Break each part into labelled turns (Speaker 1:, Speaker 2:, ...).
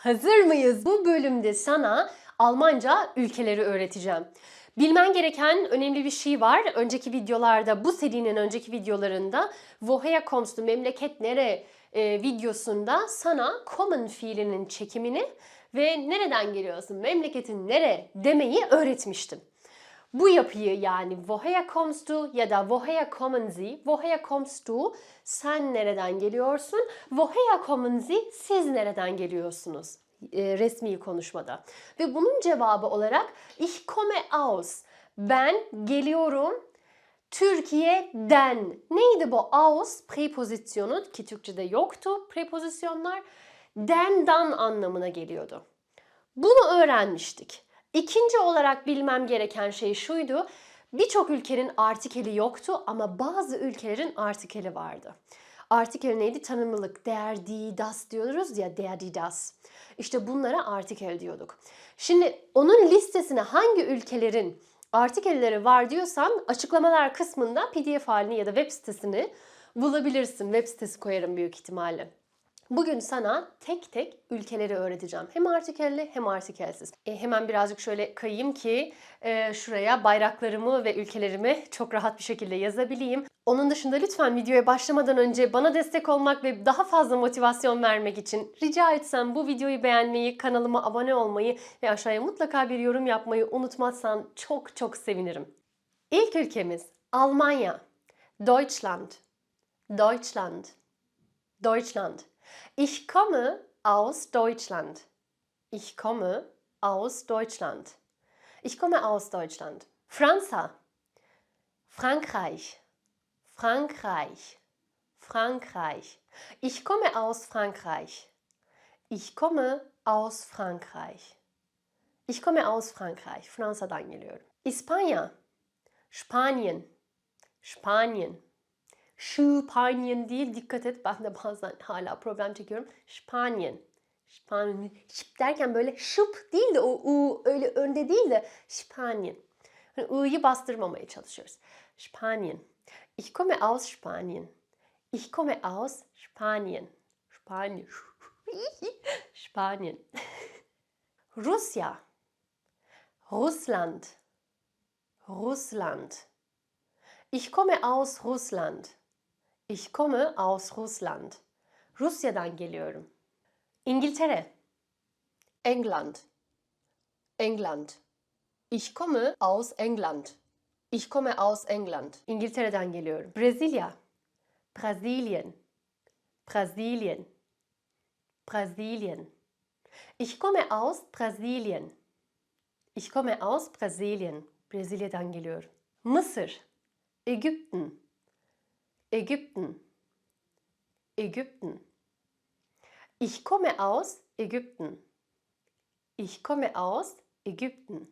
Speaker 1: Hazır mıyız? Bu bölümde sana Almanca ülkeleri öğreteceğim. Bilmen gereken önemli bir şey var. Önceki videolarda, bu serinin önceki videolarında Woher kommst memleket nere e, videosunda sana kommen fiilinin çekimini ve nereden geliyorsun, memleketin nere demeyi öğretmiştim. Bu yapıyı yani woher kommst du ya da woher kommen sie, woher kommst du sen nereden geliyorsun, woher kommen sie siz nereden geliyorsunuz e, resmi konuşmada. Ve bunun cevabı olarak ich komme aus, ben geliyorum Türkiye'den. Neydi bu aus prepozisyonu ki Türkçe'de yoktu prepozisyonlar. Den'dan anlamına geliyordu. Bunu öğrenmiştik. İkinci olarak bilmem gereken şey şuydu. Birçok ülkenin artikeli yoktu ama bazı ülkelerin artikeli vardı. Artikel neydi? Tanımlılık. Der, die, das diyoruz ya. Der, die, das. İşte bunlara artikel diyorduk. Şimdi onun listesine hangi ülkelerin artikelleri var diyorsan açıklamalar kısmında pdf halini ya da web sitesini bulabilirsin. Web sitesi koyarım büyük ihtimalle. Bugün sana tek tek ülkeleri öğreteceğim. Hem artikelli hem artikelsiz. E, hemen birazcık şöyle kayayım ki e, şuraya bayraklarımı ve ülkelerimi çok rahat bir şekilde yazabileyim. Onun dışında lütfen videoya başlamadan önce bana destek olmak ve daha fazla motivasyon vermek için rica etsem bu videoyu beğenmeyi, kanalıma abone olmayı ve aşağıya mutlaka bir yorum yapmayı unutmazsan çok çok sevinirim. İlk ülkemiz Almanya. Deutschland. Deutschland. Deutschland. Ich komme aus Deutschland. Ich komme aus Deutschland. Ich komme aus Deutschland. Fransa. Frankreich. Frankreich. Frankreich. Ich komme aus Frankreich. Ich komme aus Frankreich. Ich komme aus Frankreich. Fransa'dan geliyorum. İspanya. Spanien. Spanien. Spanien değil dikkat et ben de bazen hala problem çekiyorum. Spanien. Spanien. Şıp derken böyle şıp değil de o u öyle önde değil de Spanien. Hani i'yi bastırmamaya çalışıyoruz. Spanien. Ich komme aus Spanien. Ich komme aus Spanien. Spanien. Spanien. Rusya. Russland. Russland. Ich komme aus Russland. Ich komme aus Russland. Rusya'dan geliyorum. İngiltere. England. England. Ich komme aus England. Ich komme aus England. İngiltere'den geliyorum. Brezilya. Brasilien. Brasilien. Brasilien. Ich komme aus Brasilien. Ich komme aus Brasilien. Brezilya'dan geliyorum. Mısır. Ägypten. Ägypten. Ägypten. Ich komme aus Ägypten. Ich komme aus Ägypten.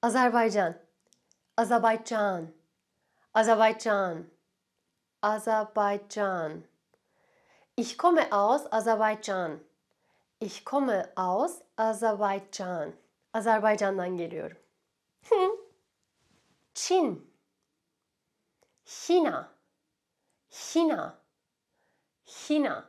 Speaker 1: Azerbaycan. Azerbaycan. Azerbaycan. Azerbaycan. Ich komme aus Azerbaycan. Ich komme aus Azerbaycan. Azerbaycan'dan geliyorum. Çin. Şina. Şina. Şina.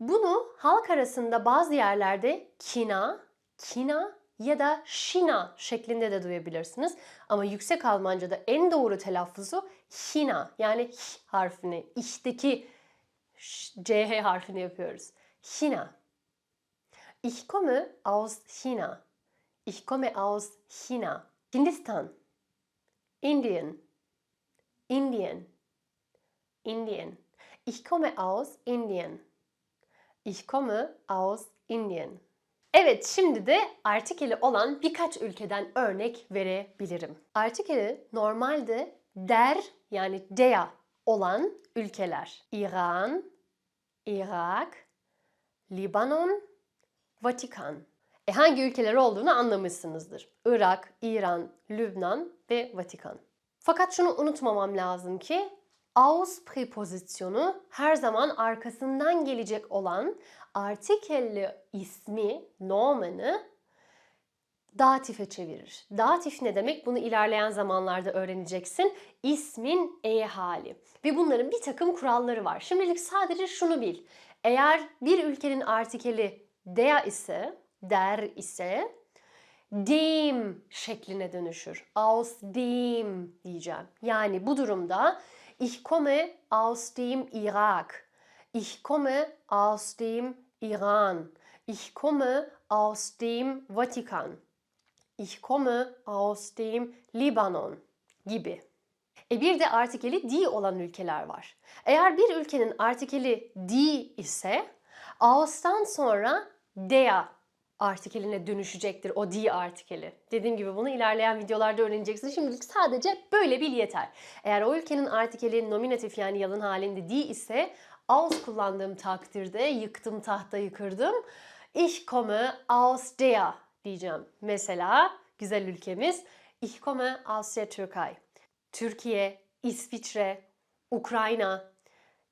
Speaker 1: Bunu halk arasında bazı yerlerde kina, kina ya da şina şeklinde de duyabilirsiniz. Ama yüksek Almanca'da en doğru telaffuzu China yani h harfini, içteki CH harfini yapıyoruz. China. Ich komme aus China. Ich komme aus China. Hindistan. Indian. Indian. Indian. Ich komme aus Indien. Ich komme aus Indien. Evet, şimdi de artikeli olan birkaç ülkeden örnek verebilirim. Artikeli normalde der yani der olan ülkeler. İran, Irak, Libanon, Vatikan. E hangi ülkeler olduğunu anlamışsınızdır. Irak, İran, Lübnan ve Vatikan. Fakat şunu unutmamam lazım ki aus prepozisyonu her zaman arkasından gelecek olan artikelli ismi, nomen'ı datife çevirir. Datif ne demek? Bunu ilerleyen zamanlarda öğreneceksin. İsmin e hali. Ve bunların bir takım kuralları var. Şimdilik sadece şunu bil. Eğer bir ülkenin artikeli der ise, der ise dem şekline dönüşür. Aus dem diyeceğim. Yani bu durumda ich komme aus dem Irak. Ich komme aus dem Iran. Ich komme aus dem Vatikan. Ich komme aus dem Libanon gibi. E bir de artikeli di olan ülkeler var. Eğer bir ülkenin artikeli di ise aus'tan sonra dea artikeline dönüşecektir o di artikeli. Dediğim gibi bunu ilerleyen videolarda öğreneceksiniz. Şimdilik sadece böyle bil yeter. Eğer o ülkenin artikeli nominatif yani yalın halinde di ise aus kullandığım takdirde yıktım tahta yıkırdım. Ich komme aus der diyeceğim. Mesela güzel ülkemiz Ich komme aus der Türkei. Türkiye, İsviçre, Ukrayna.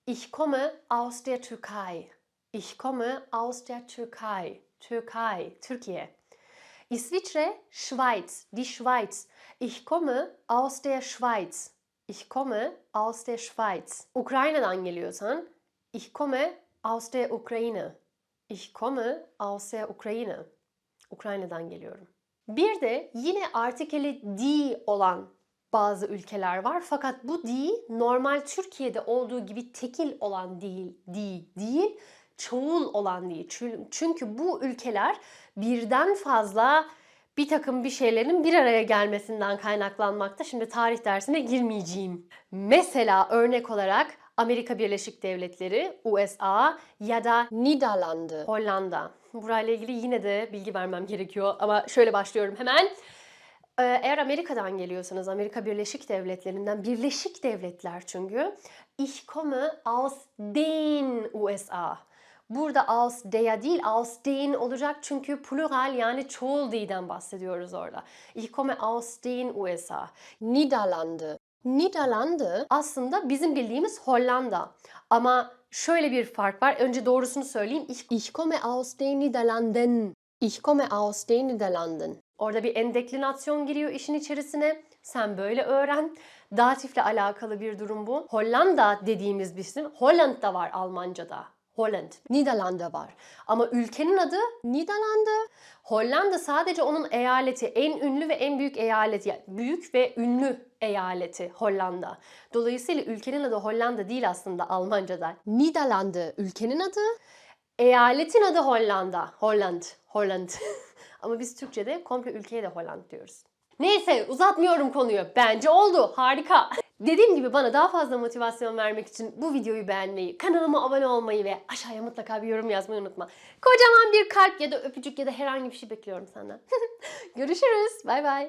Speaker 1: Ich komme aus der Türkei. Ich komme aus der Türkei. Türkei, Türkiye. İsviçre, Schweiz, die Schweiz. Ich komme aus der Schweiz. Ich komme aus der Schweiz. Ukrayna'dan geliyorsan, ich komme aus der Ukraine. Ich komme aus der Ukraine. Ukrayna'dan geliyorum. Bir de yine artikeli di olan bazı ülkeler var. Fakat bu di normal Türkiye'de olduğu gibi tekil olan değil, di değil, çoğul olan değil. Çün- Çünkü bu ülkeler birden fazla bir takım bir şeylerin bir araya gelmesinden kaynaklanmakta. Şimdi tarih dersine girmeyeceğim. Mesela örnek olarak Amerika Birleşik Devletleri, USA ya da Niderlande, Hollanda. Burayla ilgili yine de bilgi vermem gerekiyor ama şöyle başlıyorum hemen. Ee, Eğer Amerika'dan geliyorsanız, Amerika Birleşik Devletleri'nden, Birleşik Devletler çünkü, ich komme aus den USA. Burada aus der değil, aus den olacak çünkü plural yani çoğul diden bahsediyoruz orada. Ich komme aus den USA. Niederlande. Niederlande aslında bizim bildiğimiz Hollanda. Ama şöyle bir fark var. Önce doğrusunu söyleyeyim. Ich, ich komme aus den Niederlanden. Ich komme aus den Niederlanden. Orada bir endeklinasyon giriyor işin içerisine. Sen böyle öğren. Datifle alakalı bir durum bu. Hollanda dediğimiz bir isim. Holland da var Almanca'da. Holland. Niderlande var. Ama ülkenin adı Niderlande. Hollanda sadece onun eyaleti. En ünlü ve en büyük eyaleti. Yani büyük ve ünlü eyaleti Hollanda. Dolayısıyla ülkenin adı Hollanda değil aslında Almanca'da. Niderlande ülkenin adı. Eyaletin adı Hollanda. Holland. Holland. Ama biz Türkçe'de komple ülkeye de Holland diyoruz. Neyse uzatmıyorum konuyu. Bence oldu. Harika. Dediğim gibi bana daha fazla motivasyon vermek için bu videoyu beğenmeyi, kanalıma abone olmayı ve aşağıya mutlaka bir yorum yazmayı unutma. Kocaman bir kalp ya da öpücük ya da herhangi bir şey bekliyorum senden. Görüşürüz. Bay bay.